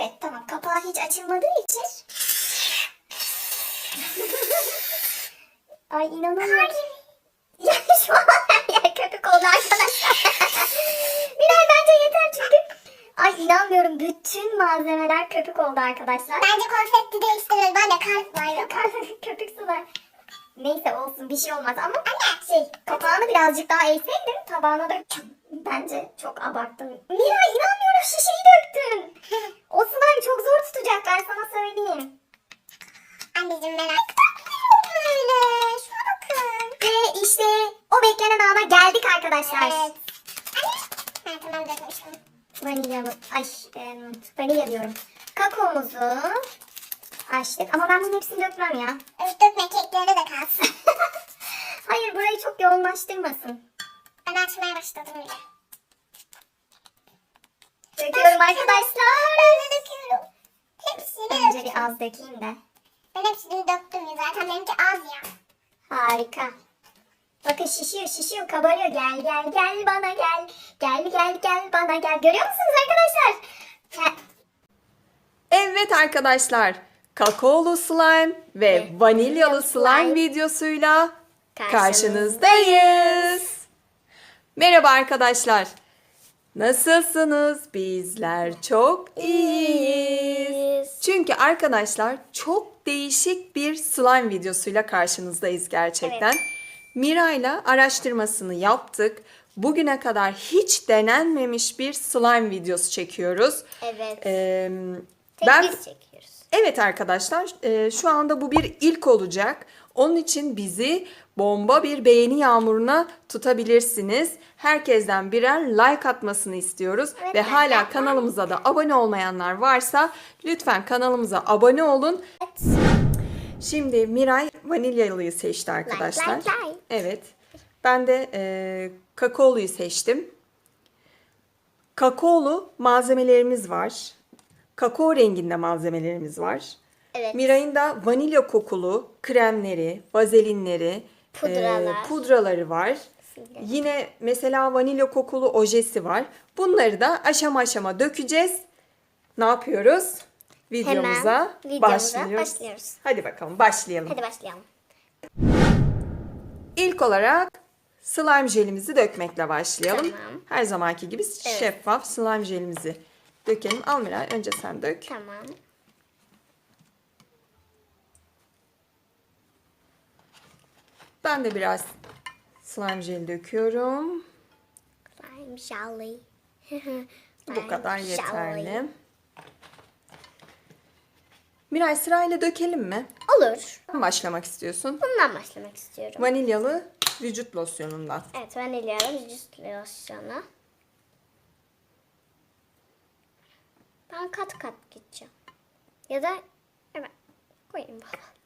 Evet tamam kapağı hiç açılmadığı için. Ay inanamıyorum. Ya şu an yer köpük oldu arkadaşlar. Miray bence yeter çünkü. Ay inanmıyorum bütün malzemeler köpük oldu arkadaşlar. Bence konsepti değiştirir. Ben de kalp var. köpük sular. Neyse olsun bir şey olmaz ama şey kapağını birazcık daha eğseydin tabağına da bence çok abarttın. Miray inanmıyorum şişeyi döktün. O slime çok zor tutacak ben sana söyleyeyim. Anneciğim merak. Böyle. Şuna bakın. Ve işte o beklenen ana geldik arkadaşlar. Evet. Anne. Ha, tamam dökmüşüm. Vanilyalı, ay e, vanilya diyorum. Kakaomuzu açtık ama ben bunun hepsini dökmem ya. Öf dökme kekleri de kalsın. Hayır burayı çok yoğunlaştırmasın. ben açmaya başladım bile. Döküyorum arkadaşlar. Ben de döküyorum. Hepsini Önce döktüm. bir az dökeyim de. Ben hepsini döktüm ya. Zaten benimki az ya. Harika. Bakın şişiyor şişiyor kabarıyor. Gel gel gel bana gel. Gel gel gel bana gel. Görüyor musunuz arkadaşlar? Gel. Evet arkadaşlar, kakaolu slime ve vanilyalı vanilyalı slime slime videosuyla Karşınızdayız. karşınızdayız. Merhaba arkadaşlar. Nasılsınız? Bizler çok iyiyiz. Çünkü arkadaşlar çok değişik bir slime videosuyla karşınızdayız gerçekten. Miray'la araştırmasını yaptık. Bugüne kadar hiç denenmemiş bir slime videosu çekiyoruz. Evet. Ee, Tek ben biz çekiyoruz. Evet arkadaşlar e, şu anda bu bir ilk olacak. Onun için bizi bomba bir beğeni yağmuruna tutabilirsiniz. Herkesten birer like atmasını istiyoruz. Evet, Ve hala kanalımıza da abone olmayanlar varsa lütfen kanalımıza abone olun. Şimdi Miray vanilyalıyı seçti arkadaşlar. like, like. Evet. Ben de e, kakaoluyu seçtim. Kakaolu malzemelerimiz var. Kakao renginde malzemelerimiz var. Evet. Miray'ın da vanilya kokulu kremleri, vazelinleri, Pudralar. e, pudraları var. Yine mesela vanilya kokulu ojesi var. Bunları da aşama aşama dökeceğiz. Ne yapıyoruz? Videomuza, videomuza başlıyoruz. başlıyoruz. Hadi bakalım başlayalım. Hadi başlayalım. İlk olarak slime jelimizi dökmekle başlayalım. Tamam. Her zamanki gibi şeffaf slime jelimizi dökelim. Almira önce sen dök. Tamam. Ben de biraz slime jel döküyorum. Slime jelly. Bu kadar yeterli. Miray sırayla dökelim mi? Olur. Başlamak istiyorsun. Bundan başlamak istiyorum. Vanilyalı vücut losyonundan. Evet vanilyalı vücut losyonu. Ben kat kat gideceğim. Ya da evet koyayım baba.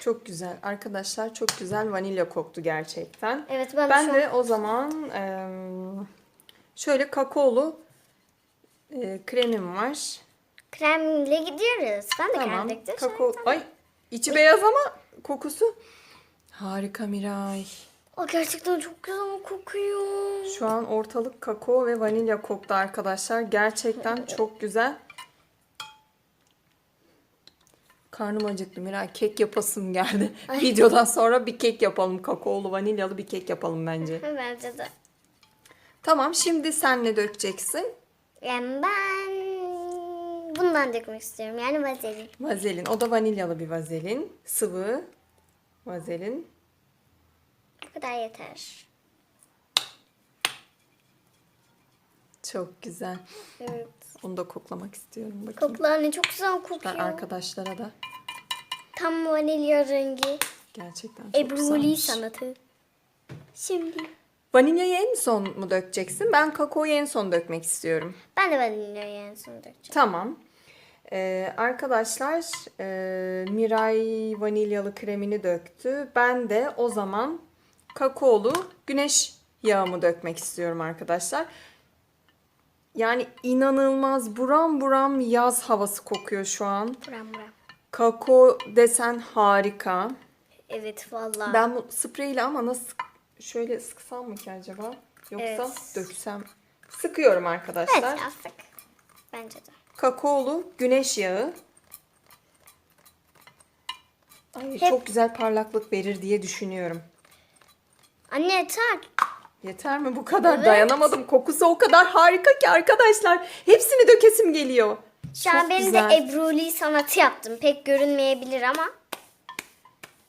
Çok güzel. Arkadaşlar çok güzel vanilya koktu gerçekten. Evet, ben de ben şu de o zaman em, şöyle kakaolu e, kremim var. Kremle gidiyoruz. Ben de Tamam. krem döktüm. Kakao. Ay içi beyaz ama kokusu harika Miray. O gerçekten çok güzel kokuyor. Şu an ortalık kakao ve vanilya koktu arkadaşlar. Gerçekten çok güzel. Karnım acıktı Miray. Kek yapasım geldi. Videodan sonra bir kek yapalım. Kakaolu vanilyalı bir kek yapalım bence. Bence de. Tamam şimdi sen ne dökeceksin? Yani ben bundan dökmek istiyorum. Yani vazelin. Vazelin. O da vanilyalı bir vazelin. Sıvı vazelin. Bu kadar yeter. Çok güzel. Evet. Onu da koklamak istiyorum. Bakayım. Koklu anne çok güzel Ben kokuyor. arkadaşlara da Tam vanilya rengi. gerçekten çok Ebruli güzelmiş. sanatı. Şimdi. Vanilyayı en son mu dökeceksin? Ben kakaoyu en son dökmek istiyorum. Ben de vanilyayı en son dökeceğim. Tamam. Ee, arkadaşlar e, Miray vanilyalı kremini döktü. Ben de o zaman kakaolu güneş yağımı dökmek istiyorum arkadaşlar. Yani inanılmaz buram buram yaz havası kokuyor şu an. Buram buram. Kakao desen harika. Evet valla. Ben bu spreyle ama nasıl şöyle sıksam mı ki acaba? Yoksa Evet. döksem. Sıkıyorum Evet arkadaşlar. yaptık. Bence de. Kakaolu güneş yağı. Ay, Hep- Çok güzel parlaklık verir diye düşünüyorum. Anne yeter. Yeter mi bu kadar? Evet. Dayanamadım. Kokusu o kadar harika ki arkadaşlar. Hepsini dökesim geliyor. Şu an Çok benim güzel. de Ebruli sanatı yaptım. Pek görünmeyebilir ama.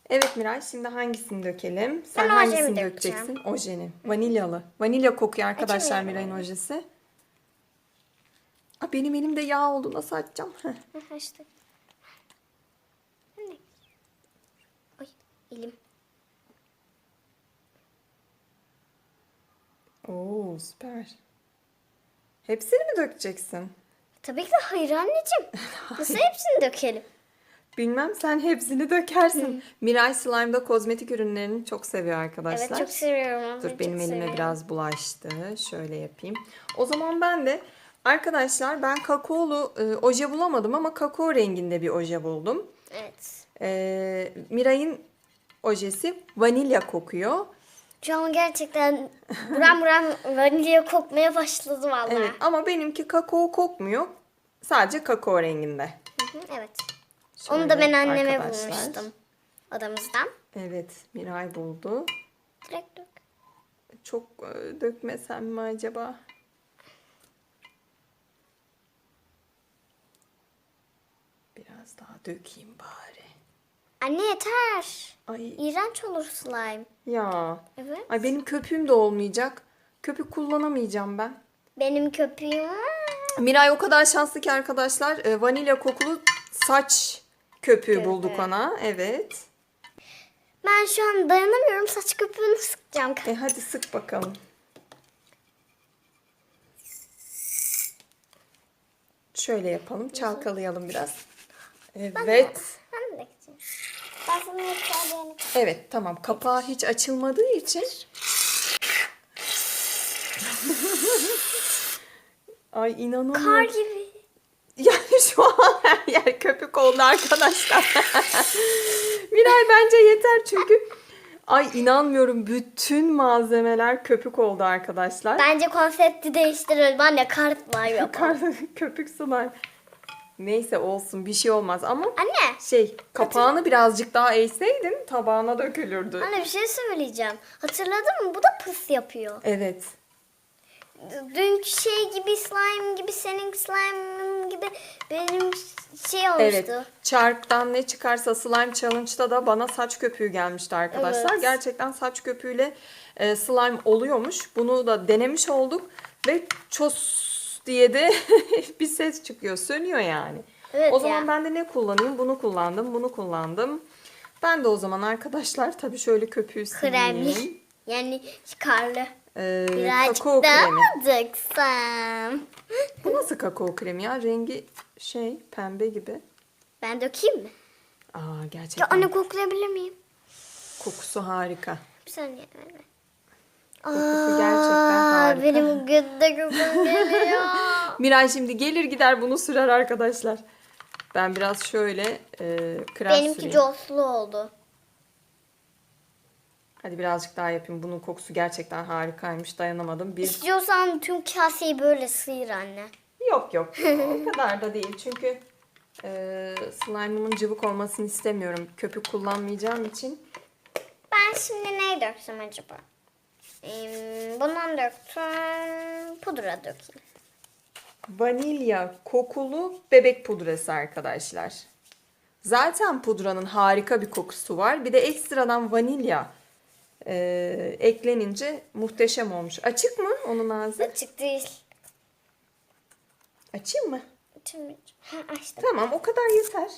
Evet Miray şimdi hangisini dökelim? Sen Ben ojemi hangisini dökeceğim. dökeceksin? Ojeni. Vanilyalı. Vanilya kokuyor arkadaşlar Açamıyorum. Miray'ın ojesi. Aa, benim elimde yağ oldu. Nasıl açacağım? Heh. İşte. Ay elim. Oo süper. Hepsini mi dökeceksin? Tabii ki de hayır anneciğim. Nasıl hepsini dökelim? Bilmem sen hepsini dökersin. Miray Slime'da kozmetik ürünlerini çok seviyor arkadaşlar. Evet çok seviyorum. Dur çok benim elime seviyorum. biraz bulaştı. Şöyle yapayım. O zaman ben de arkadaşlar ben kakaolu e, oje bulamadım ama kakao renginde bir oje buldum. Evet. E, Miray'ın ojesi vanilya kokuyor. Şu an gerçekten buram buram vanilya kokmaya başladı vallahi. Evet ama benimki kakao kokmuyor. Sadece kakao renginde. Hı hı, evet. Onu da ben Şöyle anneme arkadaşlar. bulmuştum. Odamızdan. Evet Miray buldu. Direkt dök. Çok e, dökmesem mi acaba? Biraz daha dökeyim bari. Anne yeter. Ay İğrenç olur slime. ya. Evet. Ay benim köpüğüm de olmayacak. Köpük kullanamayacağım ben. Benim köpüğüm. Miray o kadar şanslı ki arkadaşlar. e, vanilya kokulu saç köpüğü Köpüğü. bulduk ona. Evet. Ben şu an dayanamıyorum. Saç köpüğünü sıkacağım. E hadi sık bakalım. Şöyle yapalım. Çalkalayalım biraz. Evet. Ben de. Ben sana yeter Evet tamam. Kapağı hiç açılmadığı için. Ay inanamıyorum. Kar gibi. Yani şu an her yer köpük oldu arkadaşlar. Miray bence yeter çünkü. Ay inanmıyorum bütün malzemeler köpük oldu arkadaşlar. Bence konsepti değiştirelim. Anne kar slime yapalım. Kar- köpük sular. Neyse olsun bir şey olmaz ama Anne. şey kapağını birazcık daha eğseydin tabağına dökülürdü. Anne bir şey söyleyeceğim. Hatırladın mı? Bu da pıs yapıyor. Evet. Dünkü şey gibi slime gibi senin slime gibi benim şey olmuştu. Evet. Çarktan ne çıkarsa slime challenge'da da bana saç köpüğü gelmişti arkadaşlar. Evet. Gerçekten saç köpüğüyle e, slime oluyormuş. Bunu da denemiş olduk ve ços diye de bir ses çıkıyor. Sönüyor yani. Evet o zaman ya. ben de ne kullanayım? Bunu kullandım, bunu kullandım. Ben de o zaman arkadaşlar tabii şöyle köpüğü sileyim. Kremli. Yani karlı. Ee, Birazcık kakao daha kremi. mı döksem? Bu nasıl kakao kremi ya? Rengi şey pembe gibi. Ben dökeyim mi? Aa Ya gerçekten anne koklayabilir miyim? kokusu harika. Bir saniye. harika. Benim götte kokum geliyor. Miray şimdi gelir gider bunu sürer arkadaşlar. Ben biraz şöyle e, krem Benimki süreyim. coslu oldu. Hadi birazcık daha yapayım. Bunun kokusu gerçekten harikaymış. Dayanamadım. Bir İstiyorsan tüm kaseyi böyle sıyır anne. yok yok. o kadar da değil. Çünkü e, slime'ımın cıvık olmasını istemiyorum. Köpük kullanmayacağım için. Ben şimdi neyi döksem acaba? Bundan döktüm. Pudra dökeyim. Vanilya kokulu bebek pudrası arkadaşlar. Zaten pudranın harika bir kokusu var. Bir de ekstradan vanilya e, eklenince muhteşem olmuş. Açık mı onun ağzı? Açık değil. Açayım mı? Şimdi ha, açtım. Tamam o kadar yeter.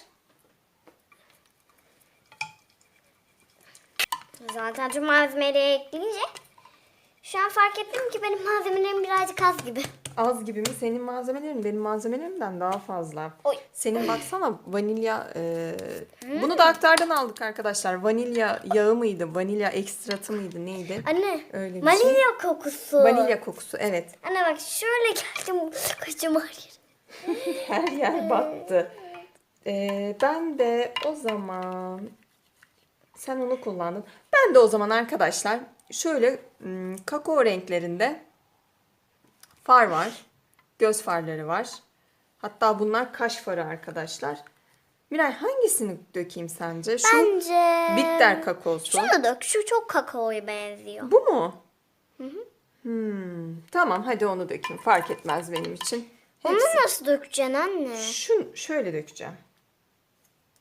Zaten tüm malzemeleri ekleyince şu an fark ettim ki benim malzemelerim birazcık az gibi. Az gibi mi? Senin malzemelerin benim malzemelerimden daha fazla. Oy. Senin baksana vanilya e, bunu da aktardan aldık arkadaşlar. Vanilya yağı mıydı? Vanilya ekstratı mıydı? Neydi? Anne Öyle bir vanilya şey. kokusu. Vanilya kokusu evet. Anne bak şöyle geldim kaşım ağrıyor. Her yer battı. Ee, ben de o zaman sen onu kullandın. Ben de o zaman arkadaşlar şöyle hmm, kakao renklerinde far var. Göz farları var. Hatta bunlar kaş farı arkadaşlar. Miray hangisini dökeyim sence? Şu Bence... bitter kakaosu. Şunu dök. Şu çok kakaoya benziyor. Bu mu? Hmm, tamam hadi onu dökeyim. Fark etmez benim için. Onu Hepsi. nasıl dökeceksin anne? Şu, şöyle dökeceğim.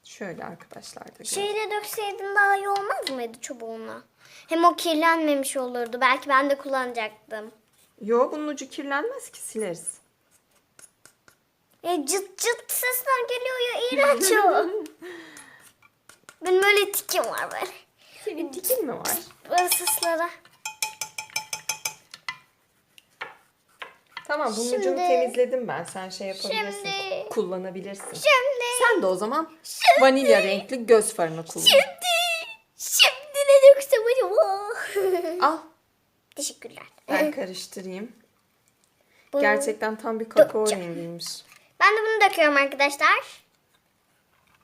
Şöyle arkadaşlar da. Şeyle dökseydin daha iyi olmaz mıydı çubuğuna? Hem o kirlenmemiş olurdu. Belki ben de kullanacaktım. Yo bunun ucu kirlenmez ki sileriz. Ya cıt cıt sesler geliyor ya iğrenç o. Benim öyle tikim var böyle. Senin tikin mi var? Böyle seslara. Tamam bunun Şimdi- ucunu temizledim ben. Sen şey yapabilirsin. Şimdi- Kullanabilirsin. Şimdi. Sen de o zaman vanilya renkli göz farını kullan. Şimdi. Şimdi ne döksem acaba? Al Teşekkürler. ben karıştırayım. Bu- Gerçekten tam bir kakao Dökeceğim. rengiymiş. Ben de bunu döküyorum arkadaşlar.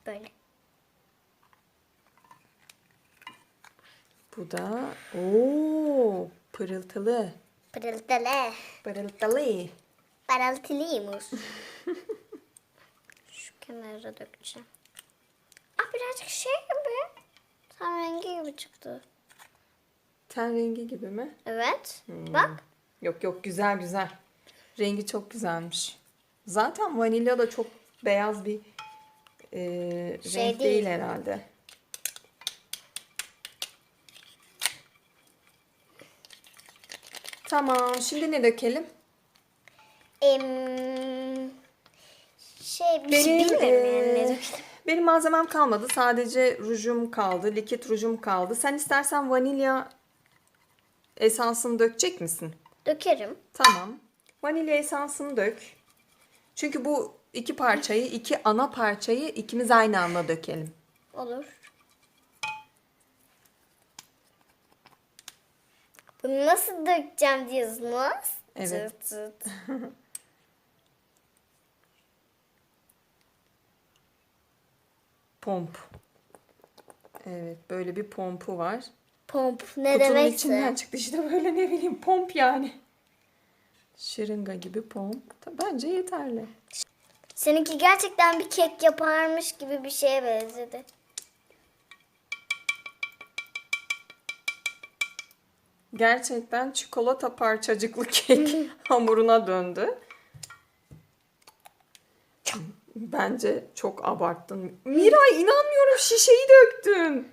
Böyle. Bu da ooo pırıltılı. Pırıltılı. Pırıltılı. Parıltılıymış. Şu kenara dökeceğim. Ah birazcık şey gibi. Tam rengi gibi çıktı. Ten rengi gibi mi? Evet. Hmm. Bak. Yok yok güzel güzel. Rengi çok güzelmiş. Zaten vanilya da çok beyaz bir e, Şey renk değil. değil herhalde. Tamam. Şimdi ne dökelim? Em, şey bir şey bilmiyorum yani ne dökelim. benim malzemem kalmadı. Sadece rujum kaldı. Likit rujum kaldı. Sen istersen vanilya esansını dökecek misin? Dökerim. Tamam. Vanilya esansını dök. Çünkü bu iki parçayı, iki ana parçayı ikimiz aynı anda dökelim. Olur. Bunu nasıl dökeceğim diyorsunuz? Evet. Zıt zıt. Pomp. Evet, böyle bir pompu var. Pomp ne Kutunun demekse. içinden çıktı işte böyle ne bileyim pomp yani. Şırınga gibi pomp. Bence yeterli. Seninki gerçekten bir kek yaparmış gibi bir şeye benzedi. Gerçekten çikolata parçacıklı kek hamuruna döndü. Bence çok abarttın. Miray inanmıyorum şişeyi döktün.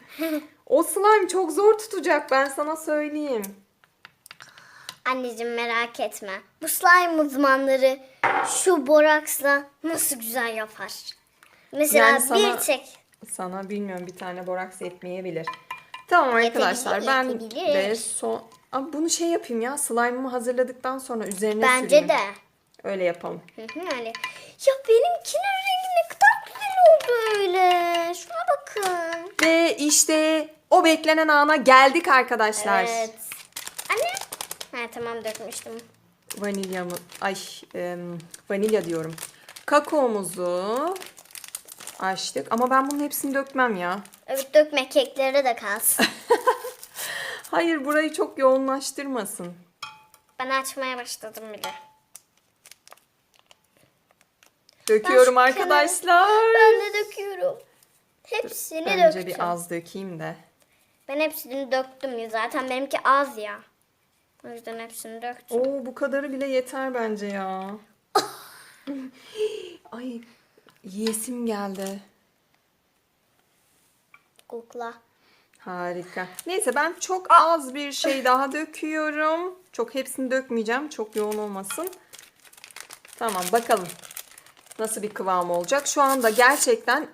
O slime çok zor tutacak ben sana söyleyeyim. Anneciğim merak etme. Bu slime uzmanları şu boraksla nasıl güzel yapar. Mesela Yani sana- bir tek Sana bilmiyorum bir tane boraks yetmeyebilir. Tamam arkadaşlar ben de son... Aa, bunu şey yapayım ya slime'ımı hazırladıktan sonra üzerine bence süreyim. de. Öyle yapalım. Hı hı, öyle. Ya benimkinin rengi ne kadar güzel oldu öyle. Şuna bakın. Ve işte o beklenen ana geldik arkadaşlar. Evet. Anne. Ha tamam dökmüştüm. Vanilya mı? Ay em, vanilya diyorum. Kakaomuzu açtık. Ama ben bunun hepsini dökmem ya. Evet dökme keklere de kalsın. Hayır burayı çok yoğunlaştırmasın. ben açmaya başladım bile. Döküyorum Ben arkadaşlar. Ben de döküyorum. Hepsini Önce döktüm. bir az dökeyim de. Ben hepsini döktüm ya. Zaten benimki az ya. O yüzden hepsini döktüm. Oo bu kadarı bile yeter bence ya. Ay yiyesim geldi. Kukla. Harika. Neyse ben çok az bir şey daha döküyorum. Çok hepsini dökmeyeceğim. Çok yoğun olmasın. Tamam bakalım. Nasıl bir kıvam olacak. Şu anda gerçekten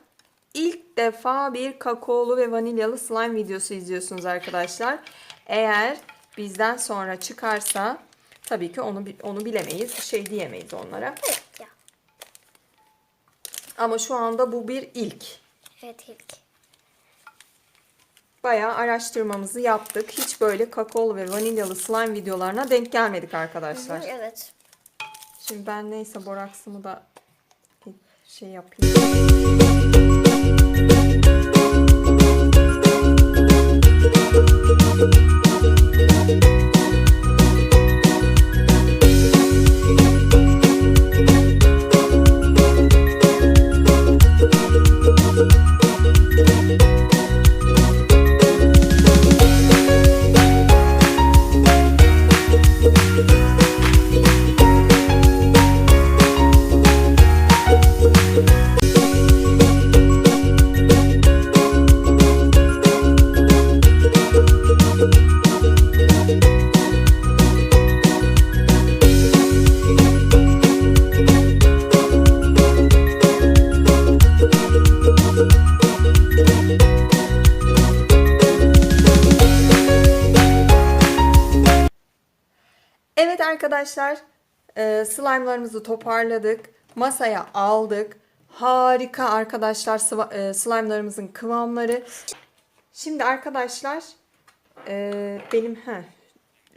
ilk defa bir kakaolu ve vanilyalı slime videosu izliyorsunuz arkadaşlar. Eğer bizden sonra çıkarsa tabii ki onu onu bilemeyiz. Şey diyemeyiz onlara. Evet. Ama şu anda bu bir ilk. Evet ilk. Bayağı araştırmamızı yaptık. Hiç böyle kakaolu ve vanilyalı slime videolarına denk gelmedik arkadaşlar. Evet. Şimdi ben neyse boraksımı da şey yapayım. Arkadaşlar e, slime'larımızı toparladık. Masaya aldık. Harika arkadaşlar e, slime'larımızın kıvamları. Şimdi arkadaşlar e, benim he,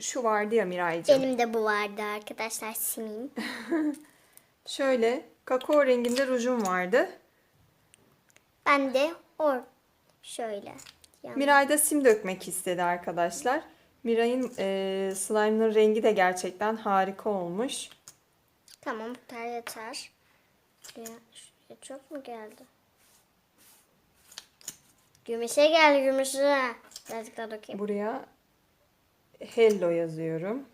şu vardı ya Miraycığım. Benim de bu vardı arkadaşlar simim. Şöyle kakao renginde rujum vardı. Ben de or şöyle. Yani Miray da sim dökmek istedi arkadaşlar. Miray'ın e, slime'ın rengi de gerçekten harika olmuş. Tamam bu kadar yeter. Şuraya, şuraya çok mu geldi? Gümüşe geldi gümüşe. Birazcık daha dokuyayım. Buraya hello yazıyorum.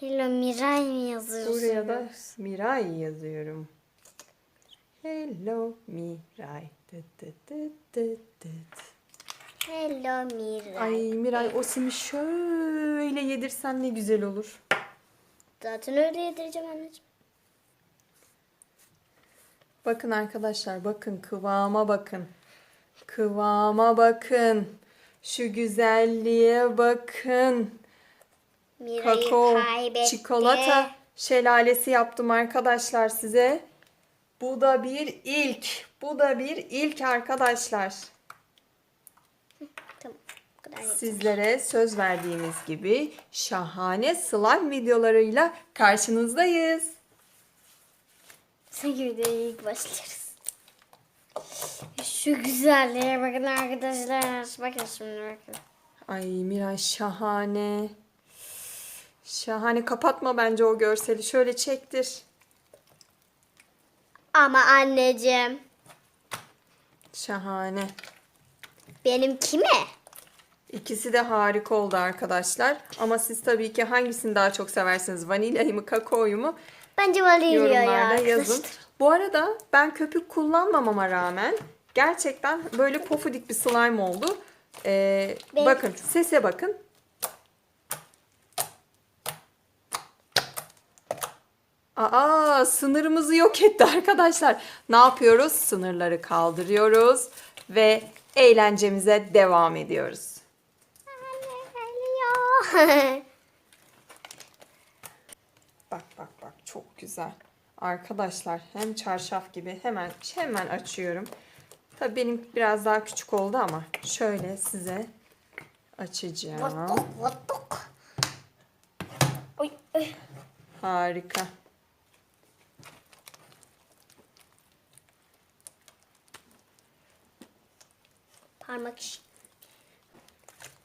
Hello Miray mı yazıyorsun? Buraya da Miray yazıyorum. Hello Miray. Dıt dıt dıt dıt dıt. Hello Miray. Ay Miray o simi şöyle yedirsen ne güzel olur. Zaten öyle yedireceğim anneciğim. Bakın arkadaşlar bakın kıvama bakın. Kıvama bakın. Şu güzelliğe bakın. Miray'ı Kakao, kaybetti. çikolata şelalesi yaptım arkadaşlar size. Bu da bir ilk. Bu da bir ilk arkadaşlar. Kadar yeter. Sizlere söz verdiğimiz gibi şahane slime videolarıyla karşınızdayız. Sanki videoya ilk başlarız. Şu güzelliğe bakın arkadaşlar. Bakın şimdi bakın. Ay Miray şahane. Şahane kapatma bence o görseli. Şöyle çektir. Ama anneciğim. Şahane. Benimki mi? İkisi de harika oldu arkadaşlar. Ama siz tabii ki hangisini daha çok seversiniz? Vanilyayı mı, kakaoyu mu? Bence vanilya ya Yorumlarda yazın. Bu arada ben köpük kullanmamama rağmen gerçekten böyle pofudik bir slime oldu. Ee, Bakın sese bakın. Aa sınırımızı yok etti arkadaşlar. Ne yapıyoruz? Sınırları kaldırıyoruz ve eğlencemize devam ediyoruz. Bak bak bak çok güzel. Arkadaşlar hem çarşaf gibi hemen hemen açıyorum. Tabii benim biraz daha küçük oldu ama şöyle size açacağım. Oy, oy. Harika. Parmak iş.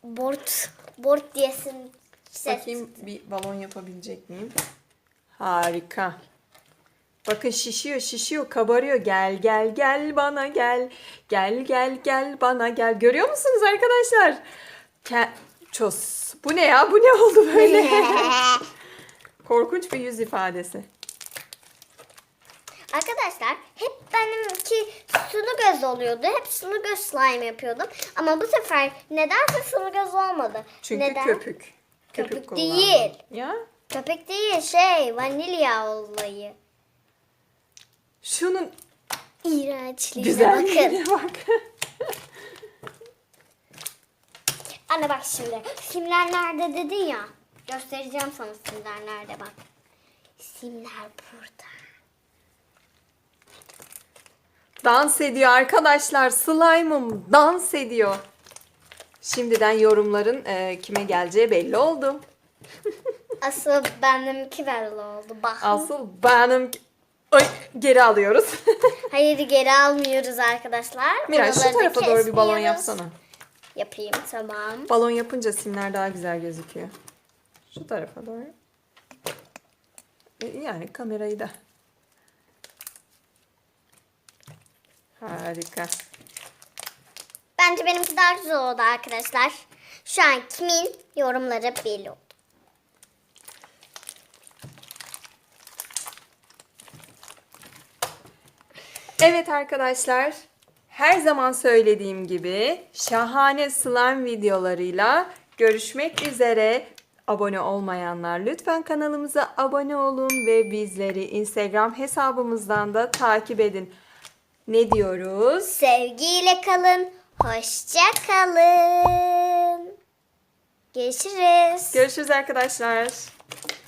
Bort. Bort diyesin. Ses. Bakayım bir balon yapabilecek miyim? Harika. Bakın şişiyor şişiyor kabarıyor. Gel gel gel bana gel. Gel gel gel bana gel. Görüyor musunuz arkadaşlar? Ke Ços. Bu ne ya? Bu ne oldu böyle? Korkunç bir yüz ifadesi. Arkadaşlar hep benimki sulu göz oluyordu. Hep sulu göz slime yapıyordum. Ama bu sefer nedense sulu göz olmadı. Çünkü Neden? köpük. Köpük kullandım. değil. Ya Köpek değil şey vanilya olayı. şunun İğrençliğine bakın. güzelliğine bak. Anne bak şimdi. Simler nerede dedin ya. Göstereceğim sana simler nerede bak. Simler burada. Dans ediyor arkadaşlar. Slime'ım dans ediyor. Şimdiden yorumların e, kime geleceği belli oldu. Asıl benimki belli oldu. Bak. Asıl benim... Ay, geri alıyoruz. Hayır geri almıyoruz arkadaşlar. Miray şu da tarafa doğru bir balon kesmiyoruz. yapsana. Yapayım tamam. Balon yapınca simler daha güzel gözüküyor. Şu tarafa doğru. E, Yani kamerayı da. Harika. Bence benimki daha güzel oldu arkadaşlar. Şu an kimin yorumları belli oldu. Evet arkadaşlar, her zaman söylediğim gibi şahane slime videolarıyla görüşmek üzere. Abone olmayanlar lütfen kanalımıza abone olun ve bizleri Instagram hesabımızdan da takip edin. Ne diyoruz? Sevgiyle kalın. Hoşça kalın. Görüşürüz. Görüşürüz arkadaşlar.